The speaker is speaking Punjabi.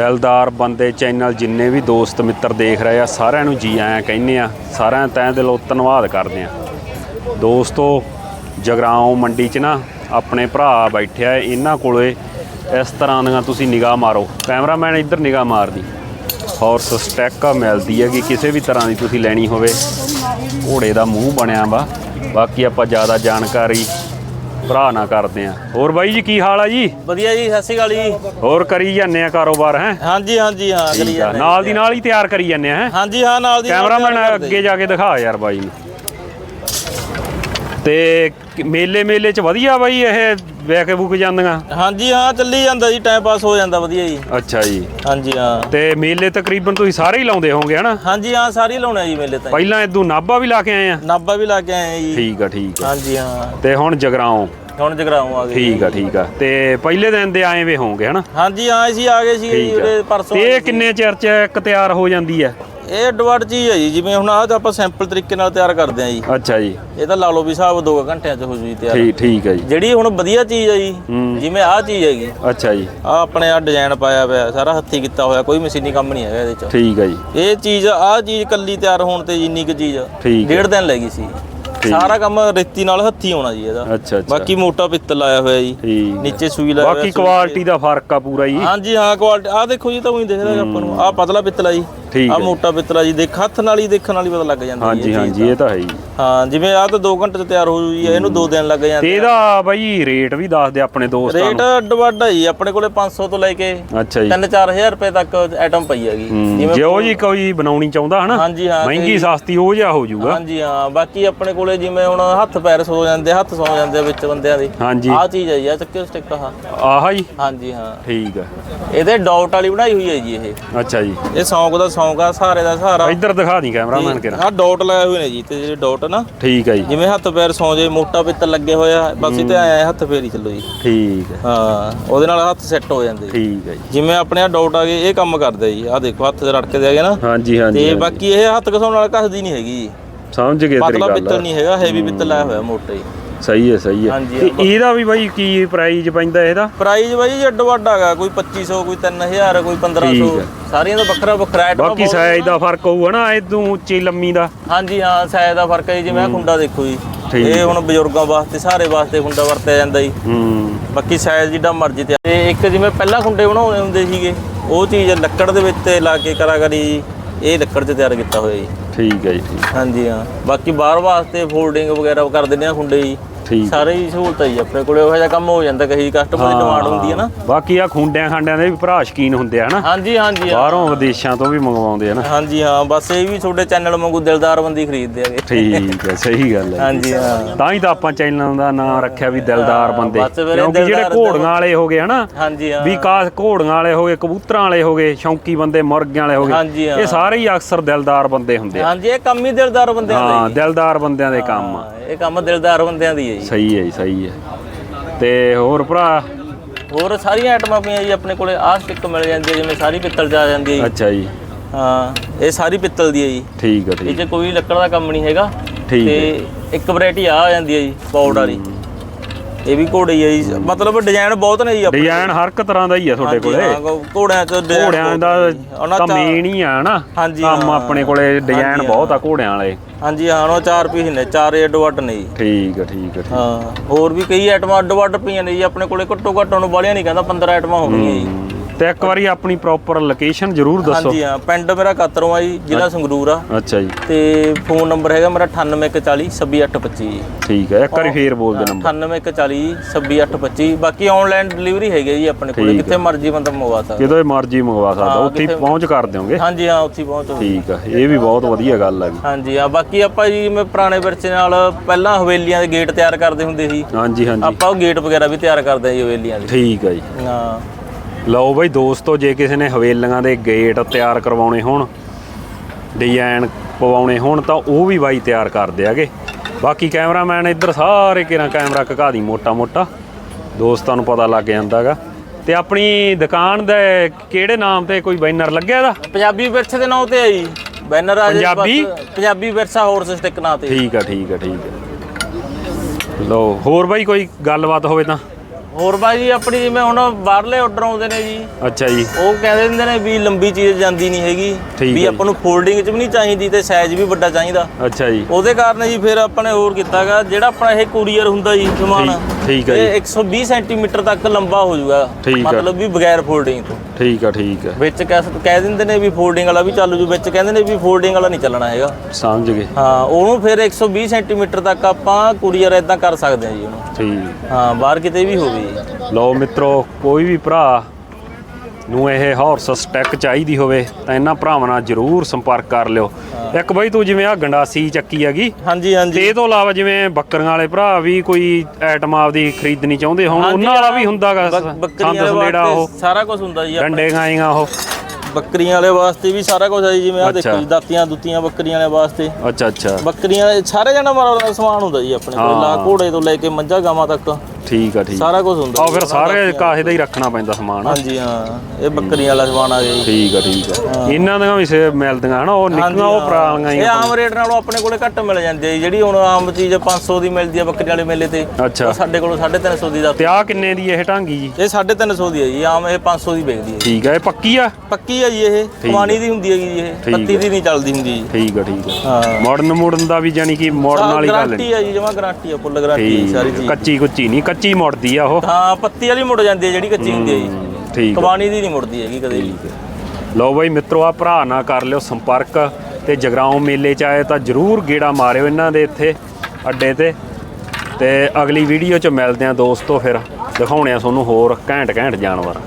ਦਿਲਦਾਰ ਬੰਦੇ ਚੈਨਲ ਜਿੰਨੇ ਵੀ ਦੋਸਤ ਮਿੱਤਰ ਦੇਖ ਰਹੇ ਆ, ਸਾਰਿਆਂ ਨੂੰ ਜੀ ਆਇਆਂ ਕਹਿੰਦੇ ਆ, ਸਾਰਿਆਂ ਦਾ ਤਹਿ ਦਿਲੋਂ ਧੰਨਵਾਦ ਕਰਦੇ ਆ। ਦੋਸਤੋ, ਜਗਰਾਉਂ ਮੰਡੀ 'ਚ ਨਾ ਆਪਣੇ ਭਰਾ ਬੈਠਿਆ ਇਹਨਾਂ ਕੋਲੇ ਇਸ ਤਰ੍ਹਾਂ ਦੀਆਂ ਤੁਸੀਂ ਨਿਗਾਹ ਮਾਰੋ। ਕੈਮਰਾਮੈਨ ਇੱਧਰ ਨਿਗਾਹ ਮਾਰਦੀ। ਹਾਰਸ ਸਟੈਕ ਮਿਲਦੀ ਹੈ ਕਿ ਕਿਸੇ ਵੀ ਤਰ੍ਹਾਂ ਦੀ ਤੁਸੀਂ ਲੈਣੀ ਹੋਵੇ। ਘੋੜੇ ਦਾ ਮੂੰਹ ਬਣਿਆ ਵਾ। ਬਾਕੀ ਆਪਾਂ ਜ਼ਿਆਦਾ ਜਾਣਕਾਰੀ ਭਰਾ ਨਾ ਕਰਦੇ ਆ। ਹੋਰ ਬਾਈ ਜੀ ਕੀ ਹਾਲ ਆ ਜੀ? ਵਧੀਆ ਜੀ ਸਤਿ ਸ਼੍ਰੀ ਅਕਾਲ ਜੀ। ਹੋਰ ਕਰੀ ਜਾਂਦੇ ਆ ਕਾਰੋਬਾਰ ਹੈ? ਹਾਂਜੀ ਹਾਂਜੀ ਹਾਂ ਕਰੀ ਠੀਕ ਆ। ਜਾਂਦੇ ਨਾਲ ਦੀ ਨਾਲ ਹੀ ਤਿਆਰ ਕਰੀ ਜਾਂਦੇ ਆ ਹੈਂ? ਹਾਂਜੀ ਹਾਂ ਨਾਲ ਦੀ ਨਾਲ ਕੈਮਰਾਮੈਨ ਤਿਆਰ ਕਰਦੇ ਅੱਗੇ ਜਾ ਕੇ ਦਿਖਾ ਯਾਰ ਬਾਈ ਨੂੰ। ਤੇ ਮੇਲੇ ਮੇਲੇ ਚ ਵਧੀਆ ਬਾਈ ਇਹ ਵੇਖ ਬੁੱਕ ਜਾਂਦੀਆਂ? ਹਾਂਜੀ ਹਾਂ ਚੱਲੀ ਜਾਂਦਾ ਜੀ ਟਾਈਮ ਪਾਸ ਹੋ ਜਾਂਦਾ ਵਧੀਆ ਜੀ। ਅੱਛਾ ਜੀ। ਹਾਂਜੀ ਹਾਂ। ਤੇ ਮੇਲੇ ਤਕਰੀਬਨ ਤੁਸੀਂ ਸਾਰੇ ਹੀ ਲਾਉਂਦੇ ਹੋਵੋਗੇ ਹਨਾ? ਹਾਂਜੀ ਹਾਂ ਸਾਰੀ ਲਾਉਣੇ ਜੀ ਮੇਲੇ ਤਾਂ ਪਹਿਲਾਂ ਇਦੋਂ ਨਾਭਾ ਵੀ ਲਾ ਕੇ ਆਏ ਆ? ਨਾਬਾ ਵੀ ਲਾ ਕੇ ਆਏ ਆ ਜੀ। ਠੀਕ ਆ ਠੀਕ ਆ। ਹਾਂਜੀ ਹਾਂ। ਤੇ ਹੁਣ ਜਗਰਾਉਂ। ਹੁਣ ਜਗਰਾਉਂ ਆ ਗਏ। ਠੀਕ ਆ ਠੀਕ ਆ। ਤੇ ਪਹਿਲੇ ਦਿਨ ਦੇ ਆਏ ਵੇ ਹੋਵੋਗੇ ਹਨਾ? ਹਾਂਜੀ ਹਾਂ ਅਸੀਂ ਆ ਗਏ ਸੀ ਆ। ਪਰਸੋਂ ਤੇ ਇਹ ਕਿੰਨੇ ਚਿਰ ਚ ਇੱਕ ਤਿਆਰ ਹੋ ਜਾਂਦੀ ਹੈ ਇਹ ਐਡਵਾਂਟ ਚੀਜ਼ ਹੈ ਜੀ ਜਿਵੇਂ ਹੁਣ ਆਹ ਤਾਂ ਆਪਾਂ ਸੈਂਪਲ ਤਰੀਕੇ ਨਾਲ ਤਿਆਰ ਕਰਦੇ ਆ ਜੀ। ਅੱਛਾ ਜੀ। ਇਹ ਤਾਂ ਲਾ ਲਓ ਵੀ ਹਿਸਾਬ 2 ਘੰਟਿਆਂ ਚ ਹੋ ਜੂ ਤਿਆਰ। ਠੀਕ ਠੀਕ ਹੈ ਜੀ। ਜਿਹੜੀ ਹੁਣ ਵਧੀਆ ਚੀਜ਼ ਹੈ ਜੀ। ਜਿਵੇਂ ਆਹ ਚੀਜ਼ ਹੈਗੀ। ਅੱਛਾ ਜੀ। ਆ ਆਪਣੇ ਆ ਡਿਜ਼ਾਈਨ ਪਾਇਆ ਹੋਇਆ ਸਾਰਾ ਹੱਥੀ ਕੀਤਾ ਹੋਇਆ ਕੋਈ ਮਸ਼ੀਨੀ ਕੰਮ ਨਹੀਂ ਹੈਗਾ ਇਹਦੇ ਚ। ਠੀਕ ਹੈ ਜੀ। ਇਹ ਚੀਜ਼ ਆਹ ਚੀਜ਼ ਕੱਲੀ ਤਿਆਰ ਹੋਣ ਤੇ ਜਿੰਨੀ ਕੁ ਚੀਜ਼। ਡੇਢ ਦਿਨ ਲੱਗੀ ਸੀ। ਸਾਰਾ ਕੰਮ ਰੇਤੀ ਨਾਲ ਹੱਥੀ ਹੋਣਾ ਜੀ ਇਹਦਾ। ਅੱਛਾ ਅੱਛਾ। ਬਾਕੀ ਮੋਟਾ ਪਿੱਤਲ ਆਇਆ ਹੋਇਆ ਜੀ। ਠੀਕ। ਨੀਚੇ ਸੂਈ ਲਾਇਆ ਬਾਕੀ ਕੁਆਲਿਟੀ ਦਾ ਫ਼ਰਕ ਆ ਪੂਰਾ ਜੀ। ਹਾਂਜੀ ਹਾਂ ਕੁਆਲਿਟੀ ਆਹ ਦੇਖੋ ਜੀ ਤਾਂ ਉਹੀ ਦਿਖਦਾ ਆਪਾਂ ਨੂੰ। ਆਹ ਪਤਲਾ ਪਿੱਤਲ ਆ ਜੀ। ਠੀਕ ਹੈ। ਮੋਟਾ ਪਿੱਤਲ ਆ ਜੀ ਦੇਖ ਹੱਥ ਨਾਲ ਹੀ ਦੇਖਣ ਹੀ ਪਤਾ ਲੱਗ ਜਾਂਦਾ ਜੀ ਹਾਂਜੀ ਹਾਂਜੀ ਇਹ ਤਾਂ ਹੈ ਹੀ। ਹਾਂ ਜਿਵੇਂ ਆਹ ਤਾਂ 2 ਘੰਟੇ ਚ ਤਿਆਰ ਹੋ ਜੂ ਜੀ ਇਹਨੂੰ 2 ਦਿਨ ਲੱਗ ਤੇ ਜਾਂਦੇ ਇਹਦਾ ਬਾਈ ਰੇਟ ਵੀ ਦੱਸ ਦੇ ਆਪਣੇ ਦੋਸਤਾਂ ਰੇਟ ਅੱਡ ਵੱਡ ਹੈ ਜੀ ਆਪਣੇ ਕੋਲੇ 500 ਤੋਂ ਲੈ ਕੇ ਨੂੰ ਅੱਛਾ ਜੀ। 3-4000 ਰੁਪਏ ਤੱਕ ਆਈਟਮ ਪਈ ਹੈਗੀ। ਹੂੰ, ਜੇ ਜੀ ਕੋਈ ਬਣਾਉਣੀ ਚਾਹੁੰਦਾ ਹਨਾ ਹਾਂਜੀ ਹਾਂ ਮਹਿੰਗੀ ਸਸਤੀ ਉਹ ਜਿਹਾ ਹੋ ਜਾਊਗਾ ਹਾਂਜੀ ਹਾਂ ਬਾਕੀ ਆਪਣੇ ਕੋਲੇ ਜਿਵੇਂ ਹੁਣ ਹੱਥ ਪੈਰ ਸੋ ਜਾਂਦੇ ਹੱਥ ਸੌ ਜਾਂਦੇ ਆ ਵਿੱਚ ਬੰਦਿਆਂ ਦੇ। ਹਾਂਜੀ। ਆਹ ਚੀਜ਼ ਹੈ ਜੀ ਆ ਚੱਕਿਓ ਸਟਿੱਕ ਆਹ। ਆਹ ਜੀ ਹਾਂਜੀ ਹਾਂ। ਠੀਕ ਆ ਇਹਦੇ ਡਾਟ ਵਾਲੀ ਬਣਾਈ ਹੋਈ ਹੈ ਜੀ ਇਹ। ਅੱਛਾ ਜੀ। ਇਹ ਸੌਂਕ ਦਾ ਸੌਂਕ ਆ ਸਹਾਰੇ ਦਾ ਸਹਾਰਾ ਇੱਧਰ ਦਿਖਾ ਦੀ ਕੈਮਰਾਮੈਨ ਕੇ ਆਹ ਡਾਟ ਲਾਏ ਹੋਏ ਨੇ ਜੀ ਤੇ ਜਿਹੜੇ ਡਾਟ ਨਾ ਠੀਕ ਆ ਜੀ। ਜਿਵੇਂ ਹੱਥ ਪੈਰ ਸੌਂ ਜੇ ਮੋਟਾ ਪਿੱਤਲ ਲੱਗੇ ਹੋਇਆ ਬਸ ਇਹ ਤੇ ਆਇਆ ਹੱਥ ਫੇਰ ਹੀ ਚੱਲੋ ਜੀ। ਠੀਕ ਆ। ਹਾਂ ਉਹਦੇ ਨਾਲ ਹੱਥ ਸੈੱਟ ਹੋ ਜਾਂਦੇ। ਜੀ। ਠੀਕ ਆ ਜੀ। ਜਿਵੇਂ ਆਪਣੇ ਆ ਡਾਟ ਆ ਗਏ ਇਹ ਕੰਮ ਕਰਦੇ ਜੀ। ਆਹ ਦੇਖੋ ਹੱਥ ਦੇ ਰੜਕੇ ਦੇ ਹੈਗੇ ਨਾ। ਹਾਂਜੀ ਹਾਂਜੀ ਤੇ ਬਾਕੀ ਇਹ ਹੱਥ ਘਸਾਉਣ ਨਾਲ ਘਸਦੀ ਨਹੀਂ ਹੈਗੀ। ਜੀ ਸਮਝ ਗਏ ਤੇਰੀ ਪਤਲਾ ਗੱਲ। ਪਿੱਤਲ ਨਹੀਂ ਹੈਗਾ ਹੈਵੀ ਪਿੱਤਲ ਲਾਇਆ ਹੋਇਆ ਮੋਟਾ ਜੀ ਸਹੀ ਹੈ ਸਹੀ ਹੈ। ਹਾਂਜੀ, ਤੇ ਇਹਦਾ ਵੀ ਬਾਈ ਕੀ ਪ੍ਰਾਈਸ ਪੈਂਦਾ ਇਹਦਾ? ਪ੍ਰਾਈਜ਼ ਬਾਈ ਜੀ ਅੱਡ ਵੱਡ ਹੈਗਾ ਕੋਈ 2500 ਕੋਈ 3000 ਕੋਈ 1500 ਠੀਕ ਹੈ। ਸਾਰੀਆਂ ਦਾ ਵੱਖਰਾ ਵੱਖਰਾ ਆਈਟਮ ਬਾਕੀ ਸਾਈਜ਼ ਦਾ ਫ਼ਰਕ ਹੋਊਗਾ ਨਾ ਇਦੋਂ ਉੱਚੀ ਲੰਮੀ ਦਾ। ਹਾਂਜੀ ਹਾਂ ਸਾਈਜ਼ ਦਾ ਫ਼ਰਕ ਹੈ ਜੀ, ਜਿਵੇਂ ਆਹ ਖੁੰਡਾ ਦੇਖੋ ਜੀ। ਠੀਕ ਇਹ ਹੁਣ ਬਜ਼ੁਰਗਾਂ ਵਾਸਤੇ ਸਾਰੇ ਵਾਸਤੇ ਖੁੰਡਾ ਵਰਤਿਆ ਜਾਂਦਾ ਜੀ। ਹੂੰ। ਬਾਕੀ ਸਾਈਜ਼ ਜਿੱਡਾ ਮਰਜ਼ੀ ਤੇ ਤੇ ਇੱਕ ਜਿਵੇਂ ਪਹਿਲਾਂ ਖੁੰਡੇ ਬਣਾਉਂਦੇ ਹੁੰਦੇ ਸੀਗੇ ਉਹ ਚੀਜ਼ ਲੱਕੜ ਦੇ ਵਿੱਚ ਤੇ ਲਾ ਕੇ ਕਰਾਕਰੀ ਜੀ। ਇਹ ਲੱਕੜ 'ਚ ਤਿਆਰ ਕੀਤਾ ਹੋਇਆ ਜੀ। ਠੀਕ ਹੈ ਜੀ, ਠੀਕ ਹਾਂਜੀ, ਹਾਂ। ਬਾਕੀ ਬਾਹਰ ਵਾਸਤੇ ਫੋਲਡਿੰਗ ਵਗੈਰਾ ਕਰ ਦਿੰਦੇ ਆ ਖੁੰਡੇ ਜੀ। ਠੀਕ ਸਾਰੇ ਹੀ ਸਹੂਲਤਾਂ ਜੀ ਆਪਣੇ ਕੋਲੇ ਉਹੋ ਜਿਹਾ ਕੰਮ ਹੋ ਜਾਂਦਾ ਕਹੀ ਕਸਟਮਰ ਦੀ ਡਿਮਾਂਡ ਹੁੰਦੀ ਹੈ ਨਾ। ਬਾਕੀ ਆ ਖੁੰਡਿਆਂ ਖਾਂਡਿਆਂ ਦੇ ਵੀ ਭਰਾ ਸ਼ਕੀਨ ਹੁੰਦੇ ਆ ਹਨਾ? ਹਾਂਜੀ ਹਾਂਜੀ ਹਾਂ। ਬਾਹਰੋਂ ਵਿਦੇਸ਼ਾਂ ਤੋਂ ਵੀ ਮੰਗਵਾਉਂਦੇ ਆ ਨਾ। ਹਾਂਜੀ ਹਾਂ ਬਸ ਇਹ ਵੀ ਤੁਹਾਡੇ ਚੈਨਲ ਵਾਂਗੂ ਦਿਲਦਾਰ ਬੰਦੀ ਖਰੀਦਦੇ ਆਗੇ ਠੀਕ ਹੈ ਸਹੀ ਗੱਲ ਹੈ ਹਾਂਜੀ ਹਾਂ। ਤਾਂ ਹੀ ਤਾਂ ਆਪਾਂ ਚੈਨਲ ਦਾ ਨਾਮ ਰੱਖਿਆ ਵੀ ਦਿਲਦਾਰ ਬੰਦੇ। ਕਿਉਂਕਿ ਜਿਹੜੇ ਘੋੜੀਆਂ ਵਾਲੇ ਹੋ ਗਏ ਹਨਾ? ਹਾਂਜੀ ਹਾਂ। ਵੀ ਕਾਸ ਘੋੜੀਆਂ ਵਾਲੇ ਹੋ ਗਏ ਕਬੂਤਰਾਂ ਵਾਲੇ ਹੋ ਗਏ ਸ਼ੌਂਕੀ ਬੰਦੇ ਮੁਰਗਿਆਂ ਵਾਲੇ ਹੋ ਹਾਂਜੀ, ਗਏ ਹਾਂ। ਇਹ ਸਾਰੇ ਹੀ ਅਕਸਰ ਦਿਲਦਾਰ ਬੰਦੇ ਹੁੰਦੇ ਆ। ਹਾਂਜੀ ਇਹ ਕੰਮ ਹੀ ਦਿਲਦਾਰ ਬੰਦਿਆਂ ਦਾ ਹਾਂ ਦਿਲਦਾਰ ਬੰਦਿਆਂ ਦੇ ਕੰਮ ਆ। ਹਾਂ, ਇਹ ਕੰਮ ਦਿਲਦਾਰ ਬੰਦਿਆਂ ਦੀ ਹੈ ਜੀ। ਸਹੀ ਹੈ ਜੀ ਸਹੀ ਹੈ। ਤੇ ਹੋਰ ਭਰਾ? ਹੋਰ ਸਾਰੀਆਂ ਆਈਟਮਾਂ ਪਈਆਂ ਜੀ ਆਪਣੇ ਕੋਲੇ ਆਹ ਸਟਿੱਕ ਮਿਲ ਜਾਂਦੀ ਹੈ ਜਿਵੇਂ ਸਾਰੀ ਪਿੱਤਲ ਚ ਆ ਜਾਂਦੀ ਹੈ ਜੀ। ਅੱਛਾ ਜੀ। ਹਾਂ ਇਹ ਸਾਰੀ ਪਿੱਤਲ ਦੀ ਹੈ ਜੀ। ਠੀਕ ਹੈ ਇਹ ਠੀਕ 'ਚ ਕੋਈ ਲੱਕੜ ਦਾ ਕੰਮ ਨਹੀਂ ਹੈਗਾ। ਠੀਕ ਹੈ। ਤੇ ਇੱਕ ਵੈਰਾਈਟੀ ਆ ਜਾਂਦੀ ਹੈ ਜੀ ਪੌਡ ਵਾਲੀ। ਇਹ ਵੀ ਘੋੜੇ ਹੀ ਹੈ ਜੀ। ਮਤਲਬ ਡਿਜ਼ਾਈਨ ਬਹੁਤ ਨੇ ਜੀ ਆਪਣੇ। ਡਿਜ਼ਾਈਨ ਹਰ ਇੱਕ ਤਰ੍ਹਾਂ ਦਾ ਹੀ ਆ ਤੁਹਾਡੇ ਕੋਲੇ। ਘੋੜਿਆਂ ਚ ਘੋੜਿਆਂ ਦਾ ਤਾਂ ਮੇਨ ਹੀ ਆ ਨਾ ਹਾਂਜੀ, ਕੰਮ। ਆਪਣੇ ਕੋਲੇ ਡਿਜ਼ਾਈਨ ਬਹੁਤ ਆ ਘੋੜਿਆਂ ਵਾਲੇ। ਹਾਂਜੀ ਹਾਂ ਉਹ ਚਾਰ ਪੀਸ ਨੇ ਚਾਰ ਅੱਡ ਵੱਡ ਨੇ ਜੀ। ਠੀਕ ਹੈ ਠੀਕ ਠੀਕ ਹਾਂ ਹੋਰ ਵੀ ਕਈ ਆਈਟਮਾਂ ਅੱਡ ਵੱਡ ਪਈਆਂ ਨੇ ਜੀ ਆਪਣੇ ਕੋਲੇ ਘੱਟੋ ਘੱਟ ਉਹਨੂੰ ਬਾਲੀਆਂ ਨਹੀਂ ਕਹਿੰਦਾ 15 ਆਈਟਮਾਂ ਹੋਣਗੀਆਂ ਜੀ। ਤੇ ਇੱਕ ਵਾਰੀ ਆਪਣੀ ਪ੍ਰੋਪਰ ਲੋਕੇਸ਼ਨ ਜ਼ਰੂਰ ਦੱਸੋ। ਹਾਂਜੀ ਹਾਂ ਪਿੰਡ ਮੇਰਾ ਕਾਤਰੋਂ ਆ ਜੀ ਜ਼ਿਲ੍ਹਾ ਸੰਗਰੂਰ ਆ। ਅੱਛਾ ਜੀ। ਤੇ ਫੋਨ ਨੰਬਰ ਹੈਗਾ ਮੇਰਾ 9840 26825 ਠੀਕ ਹੈ ਇੱਕ ਵਾਰੀ ਫੇਰ ਬੋਲ ਦੇ ਨੰਬਰ 9840 26825 ਬਾਕੀ ਆਨਲਾਈਨ ਡਿਲੀਵਰੀ ਹੈਗੀ ਜੀ ਆਪਣੇ ਕੋਲੇ ਕਿੱਥੇ ਮਰਜ਼ੀ ਬੰਦਾ ਮੰਗਵਾ ਸਕਦਾ। ਕਿਦੋਂ ਮਰਜ਼ੀ ਮੰਗਵਾ ਸਕਦਾ ਉੱਥੇ ਕਿਤੇ- ਪਹੁੰਚ ਕਰ ਦਿਓਗੇ। ਹਾਂਜੀ ਹਾਂ ਉੱਥੇ ਹੀ ਪਹੁੰਚੋ ਠੀਕ ਆ ਇਹ ਵੀ ਬਹੁਤ ਵਧੀਆ ਗੱਲ ਆ ਹਾਂਜੀ ਹਾਂ ਬਾਕੀ ਆਪਾਂ ਜੀ ਮੈਂ ਪੁਰਾਣੇ ਵਿਰਸੇ ਨਾਲ ਪਹਿਲਾਂ ਹਵੇਲੀਆਂ ਦੇ ਗੇਟ ਤਿਆਰ ਕਰਦੇ ਹੁੰਦੇ ਸੀ। ਹਾਂਜੀ ਹਾਂਜੀ। ਆਪਾਂ ਉਹ ਗੇਟ ਵਗੈਰਾ ਵੀ ਤਿਆਰ ਕਰਦੇ ਆ ਜੀ ਹਵੇਲੀਆਂ ਦੇ। ਠੀਕ ਆ ਜੀ। ਹਾਂ। ਲਓ ਬਈ ਦੋਸਤੋ ਜੇ ਕਿਸੇ ਨੇ ਹਵੇਲੀਆਂ ਦੇ ਗੇਟ ਤਿਆਰ ਕਰਵਾਉਣੇ ਹੋਣ ਡਿਜ਼ਾਈਨ ਪਵਾਉਣੇ ਹੋਣ ਤਾਂ ਉਹ ਵੀ ਬਾਈ ਤਿਆਰ ਕਰਦੇ ਆਗੇ। ਬਾਕੀ ਕੈਮਰਾਮੈਨ ਇੱਧਰ ਸਾਰੇ ਕਿਰਾਂ ਕੈਮਰਾ ਘਕਾ ਦੀ ਮੋਟਾ ਮੋਟਾ ਦੋਸਤਾਂ ਨੂੰ ਪਤਾ ਲੱਗ ਜਾਂਦਾਗਾ ਤੇ ਆਪਣੀ ਦੁਕਾਨ ਦੇ ਕਿਹੜੇ ਨਾਮ ਤੇ ਕੋਈ ਬੈਨਰ ਲੱਗਿਆ ਇਹਦਾ? ਪੰਜਾਬੀ ਵਿਰਸੇ ਦੇ ਨਾਂ ਤੇ ਆ ਜੀ। ਬੈਨਰ ਆ ਜੀ ਪੰਜਾਬੀ? ਪੰਜਾਬੀ ਵਿਰਸਾ ਹੋਰ ਸਟਿਕ ਨਾਂ ਤੇ ਠੀਕ ਆ ਠੀਕ ਆ ਠੀਕ ਆ। ਲਓ ਹੋਰ ਬਾਈ ਕੋਈ ਗੱਲਬਾਤ ਹੋਵੇ ਤਾਂ? ਹੋਰ ਬਾਈ ਜੀ ਆਪਣੀ ਜਿਵੇਂ ਹੁਣ ਬਾਹਰਲੇ ਆਰਡਰ ਆਉਂਦੇ ਨੇ ਜੀ ਅੱਛਾ ਜੀ। ਉਹ ਕਹਿੰਦੇ ਹੁੰਦੇ ਨੇ ਵੀ ਲੰਬੀ ਚੀਜ਼ ਜਾਂਦੀ ਨਹੀਂ ਹੈਗੀ ਵੀ ਆਪਾਂ ਨੂੰ ਫੋਲਡਿੰਗ 'ਚ ਵੀ ਨਹੀਂ ਚਾਹੀਦੀ ਤੇ ਸਾਈਜ਼ ਵੀ ਵੱਡਾ ਚਾਹੀਦਾ। ਅੱਛਾ ਜੀ। ਉਹਦੇ ਕਾਰਨ ਜੀ ਫਿਰ ਆਪਾਂ ਨੇ ਹੋਰ ਕੀਤਾਗਾ ਜਿਹੜਾ ਆਪਣਾ ਇਹ ਕੁਰੀਅਰ ਹੁੰਦਾ ਜੀ ਸਮਾਨ ਠੀਕ- ਹੈ ਜੀ। ਇਹ 120 ਸੈਂਟੀਮੀਟਰ ਤੱਕ ਲੰਬਾ ਹੋ ਜਾਊਗਾ। ਮਤਲਬ ਵੀ ਬਗੈਰ ਫੋਲਡਿੰਗ ਤੋਂ। ਠੀਕ ਆ ਠੀਕ ਆ। ਵਿੱਚ ਕਹਿ ਕਹਿ ਦਿੰਦੇ ਨੇ ਵੀ ਫੋਲਡਿੰਗ ਵਾਲਾ ਵੀ ਚੱਲ ਜੂ ਵਿੱਚ ਕਹਿੰਦੇ ਨੇ ਵੀ ਫੋਲਡਿੰਗ ਵਾਲਾ ਨਹੀਂ ਚੱਲਣਾ ਹੈਗਾ। ਸਮਝ ਗਏ। ਹਾਂ ਉਹਨੂੰ ਫਿਰ 120 ਸੈਂਟੀਮੀਟਰ ਤੱਕ ਆਪਾਂ ਕੁਰੀਅਰ ਇਦਾਂ ਕਰ ਸਕਦੇ ਹਾਂ ਜੀ ਉਹਨੂੰ। ਠੀਕ। ਹਾਂ ਬਾਹਰ ਕਿਤੇ ਵੀ ਹੋਵੇ ਲਓ ਮਿੱਤਰੋ ਕੋਈ ਵੀ ਭਰਾ ਨੂੰ ਇਹ ਹਾਰਸ ਸਟੈਕ ਚਾਹੀਦੀ ਹੋਵੇ ਤਾਂ ਇਹਨਾਂ ਭਰਾਵਾਂ ਨਾਲ ਜਰੂਰ ਸੰਪਰਕ ਕਰ ਲਿਓ। ਇੱਕ ਬਈ ਤੂੰ ਜਿਵੇਂ ਆ ਗੰਡਾਸੀ ਚੱਕੀ ਹੈਗੀ ਹਾਂਜੀ ਤੇ ਹਾਂਜੀ ਇਹ ਤੋਂ ਇਲਾਵਾ ਜਿਵੇਂ ਬੱਕਰੀਆਂ ਵਾਲੇ ਭਰਾ ਵੀ ਕੋਈ ਆਈਟਮ ਆਪਦੀ ਖਰੀਦਣੀ ਚਾਹੁੰਦੇ ਹੋਣ ਹਾਂਜੀ, ਉਹਨਾਂ ਵਾਲਾ ਵੀ ਹੁੰਦਾਗਾ ਬੱਕ- ਬੱਕਰੀਆਂ ਸੰਦ ਵਾਲੇ ਸੰਦੇੜਾ ਉਹ। ਵਾਸਤੇ ਸਾਰਾ ਕੁਝ ਹੁੰਦਾ ਜੀ ਆਪਣੇ। ਡੰਡੇ ਗਾਈਆਂ ਉਹ। ਬੱਕਰੀਆਂ ਵਾਲੇ ਵਾਸਤੇ ਵੀ ਸਾਰਾ ਕੁਝ ਹੈ ਜੀ, ਜਿਵੇਂ ਆ ਅੱਛਾ। ਦੇਖੋ ਜੀ ਦਾਤੀਆਂ ਦੁੱਤੀਆਂ ਬੱਕਰੀਆਂ ਵਾਲੇ ਵਾਸਤੇ। ਅੱਛਾ ਅੱਛਾ। ਬੱਕਰੀਆਂ ਸਾਰੇ ਜਣਾ ਮਾਰਾ ਸਮਾਨ ਹੁੰਦਾ ਜੀ ਆਪਣੇ ਕੋਲ ਹਾਂ। ਲਾ ਘੋੜੇ ਤੋਂ ਲੈ ਕੇ ਮੱਝਾਂ ਗਾਵਾਂ ਤੱਕ। ਠੀਕ ਆ ਠੀਕ ਸਾਰਾ ਕੁਝ ਹੁੰਦਾ ਆ ਫਿਰ ਸਾਰੇ। ਕਾਹੇ ਦਾ ਹੀ ਰੱਖਣਾ ਪੈਂਦਾ ਸਮਾਨ। ਹਾਂਜੀ ਹਾਂ। ਇਹ ਬੱਕਰੀਆਂ ਵਾਲਾ ਸਮਾਨ ਆ ਗਿਆ ਜੀ। ਠੀਕ ਆ ਠੀਕ ਆ। ਇਹਨਾਂ ਦੀਆਂ ਵੀ ਸੇ ਮਿਲਦੀਆਂ ਹਨਾ ਉਹ ਨਿੱਕੀਆਂ ਉਹ ਪੁਰਾਣੀਆਂ ਇਹ ਹੀ ਆਮ ਰੇਟ ਨਾਲੋਂ ਆਪਣੇ ਕੋਲੇ ਘੱਟ ਮਿਲ ਜਾਂਦੀ ਹੈ। ਜਿਹੜੀ ਹੁਣ ਆਮ ਚੀਜ਼ 500 ਦੀ ਮਿਲਦੀ ਹੈ ਬੱਕਰੀ ਵਾਲੇ ਮੇਲੇ ਤੇ ਅੱਛਾ। ਸਾਡੇ ਕੋਲੋਂ 350 ਦੀ ਦਾ। ਤੇ ਆ ਕਿੰਨੇ ਦੀ ਇਹ ਢਾਂਗੀ ਜੀ? ਇਹ 350 ਦੀ ਹੈ ਜੀ। ਆਮ ਇਹ 500 ਦੀ ਵਿਕਦੀ ਹੈ ਠੀਕ ਆ ਇਹ ਪੱਕੀ ਆ? ਪੱਕੀ ਹੈ ਜੀ ਇਹ। ਕਮਾਣੀ ਦੀ ਹੁੰਦੀ ਹੈਗੀ ਜੀ ਇਹ। ਪੱਤੀ ਹੈ। ਦੀ ਨਹੀਂ ਚੱਲਦੀ ਹੁੰਦੀ ਜੀ। ਠੀਕ ਆ ਠੀਕ ਆ। ਹਾਂ। ਮਾਡਰਨ ਮੋਡਰਨ ਦਾ ਵੀ ਜਾਨੀ ਕਿ ਮਾਡਰਨ ਵਾਲੀ ਗੱਲ ਗਾਰੰਟੀ ਨਹੀਂ ਹੈ ਜੀ ਜਮਾ ਗਾਰੰਟੀ ਹੈ ਫੁੱਲ ਗਾਰੰਟੀ ਹੈ ਸਾਰੀ ਆ। ਚੀਜ਼ ਕੱਚੀ ਕੁੱਚੀ ਨਹੀਂ ਕੱਚੀ ਮੁੜਦੀ ਆ ਉਹ। ਹਾਂ ਪੱਤੀ ਵਾਲੀ ਮੁੜ ਜਾਂਦੀ ਹੈ ਜਿਹੜੀ ਕੱਚੀ ਹੁੰਦੀ ਹੈ ਜੀ। ਠੀਕ ਆ। ਦੀ ਨਹੀਂ ਮੁੜਦੀ ਹੈਗੀ ਕਦੇ। ਵੀ ਲਓ ਬਾਈ ਮਿੱਤਰੋ ਆ ਭਰਾ ਨਾਲ ਕਰ ਲਿਓ ਸੰਪਰਕ ਤੇ ਜਗਰਾਉਂ ਮੇਲੇ ਚ ਆਏ ਤਾਂ ਜਰੂਰ ਗੇੜਾ ਮਾਰਿਓ ਇਹਨਾਂ ਦੇ ਇੱਥੇ ਅੱਡੇ ਤੇ। ਤੇ ਅਗਲੀ ਵੀਡੀਓ ਚ ਮਿਲਦੇ ਆ ਦੋਸਤੋ ਫਿਰ। ਦਿਖਾਉਣੇ ਆ ਤੁਹਾਨੂੰ ਹੋਰ ਘੈਂਟ ਘੈਂਟ ਜਾਨਵਰ।